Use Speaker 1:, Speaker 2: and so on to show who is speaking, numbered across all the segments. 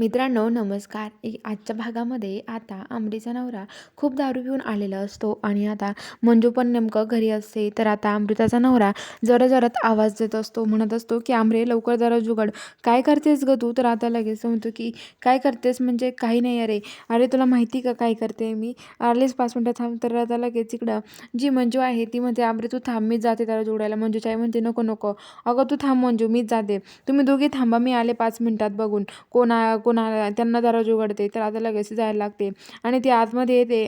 Speaker 1: मित्रांनो नमस्कार. ए- आजच्या भागामध्ये आता आमरीचा नवरा खूप दारू पिऊन आलेला असतो आणि आता मंजू पण नेमकं घरी असते. तर आता अमृताचा नवरा जरा जरात आवाज देत असतो म्हणत असतो की आमरे लवकर जरा जुगाड. काय करतेस ग तू? तर आता लगेच म्हणतो की काय करतेस? म्हणजे काही नाही अरे. अरे तुला माहिती का काय करते मी? आलेच पाच मिनटं थांब. तर आता लगेच इकडं जी मंजू आहे ती म्हणते आमरे तू थांब मीच जाते त्याला जुगडायला मंजूची आई म्हणते नको नको. अगं तू थांब मंजू मीच जाते. तुम्ही दोघे थांबा मी आले पाच मिनटात बघून. कोणा कोणाला त्यांना दरवाजा उघडते तर आता लगेच जायला लागते. आणि ती आतमध्ये येते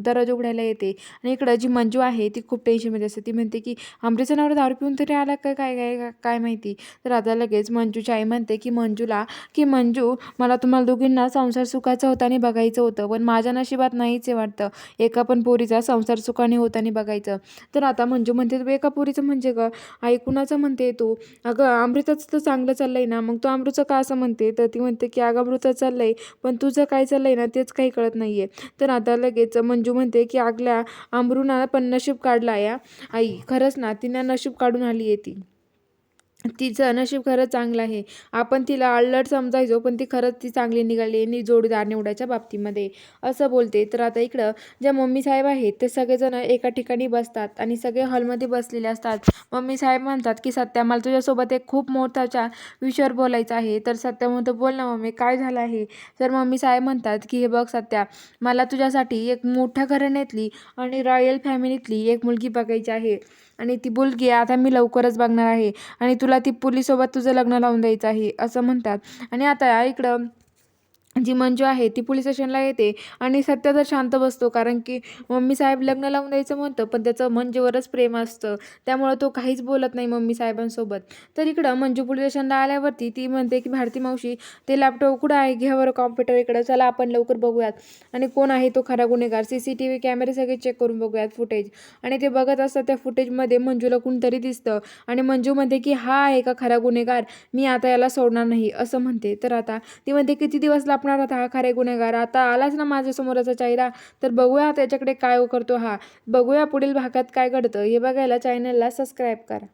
Speaker 1: दरवाजा उघडायला येते. आणि इकडं जी मंजू आहे ती खूप टेन्शनमध्ये असते. ती म्हणते की अमृतचा नवरा दारू पिऊन तरी आला काय काय काय काय- माहिती? तर आता लगेच मंजूची आई म्हणते की मंजूला की मंजू मला तुम्हाला दोघींना संसार सुखाचा आणि बघायचं होतं. पण माझ्या नशिबात नाहीच आहे वाटतं. एका पण पोरीचा संसार सुखाने होता आणि बघायचं. तर आता मंजू म्हणते "तू एका पोरीचं म्हणजे का? आई कुणाचं म्हणते तू? अगं अमृताचं तर चांगलं चाललंय ना. मग तो अमृतचं का असं म्हणते? तर ती म्हणते की अगं चाललं आहे पण तुझं काय चाललंय ना तेच काही कळत नाहीये. तर आता लगेच मंजू म्हणते की आगल्या अमरूना पण नशीब काढला या. आई खरंच ना तिनं नशीब काढून आली आहे ती. तिचं नशीब खरंच चांगलं आहे. आपण तिला अल्लड समजायचो पण ती खरंच ती चांगली निघाली आणि जोडीदार निवडायच्या बाबतीमध्ये. असं बोलते. तर आता इकडं ज्या मम्मी साहेब आहेत ते सगळेजण एका ठिकाणी बसतात आणि सगळे हॉलमध्ये बसलेले असतात. मम्मी साहेब म्हणतात की सत्या मला तुझ्यासोबत एक खूप मोठाच्या विषयावर बोलायचं आहे. तर सत्या म्हणतो बोल ना मम्मी काय झालं आहे? तर मम्मी साहेब म्हणतात की हे बघ सत्या मला तुझ्यासाठी एक मोठ्या घराण्यातली आणि रॉयल फॅमिलीतली एक मुलगी बघायची आहे आणि ती मुलगी आता मी लवकरच बघणार आहे आणि तुला तुला ती पोलीसोबत तुझं लग्न लावून द्यायचं आहे असं म्हणतात. आणि आता इकडं जी मंजू आहे ती पोलीस स्टेशनला येते आणि सत्या तर शांत बसतो. कारण की मम्मी साहेब लग्न लावून द्यायचं म्हणतं पण त्याचं मंजूवरच प्रेम असतं. त्यामुळं तो काहीच बोलत नाही मम्मी साहेबांसोबत. तर इकडं मंजू पोलीस स्टेशनला आल्यावरती ती म्हणते की भारती मावशी ते लॅपटॉप कुठं आहे? घ्या बरं कॉम्प्युटर इकडं. चला आपण लवकर बघूयात. आणि कोण आहे? तो खरा गुन्हेगार. सी सी टी व्ही कॅमेरे सगळे चेक करून बघूयात फुटेज आणि ते बघत असतात त्या फुटेजमध्ये मंजूला कोणतरी दिसतं. आणि मंजू म्हणते की हा आहे का खरा गुन्हेगार? मी आता याला सोडणार नाही. असं म्हणते. तर आता ती म्हणते किती दिवस लपणार होता हा खरे गुन्हेगार. आता आलाच ना माझ्या समोरचा चेहरा तर बघूया त्याच्याकडे काय करतो हा. बघूया पुढील भागात काय घडतं. हे बघायला चॅनलला सबस्क्राईब करा.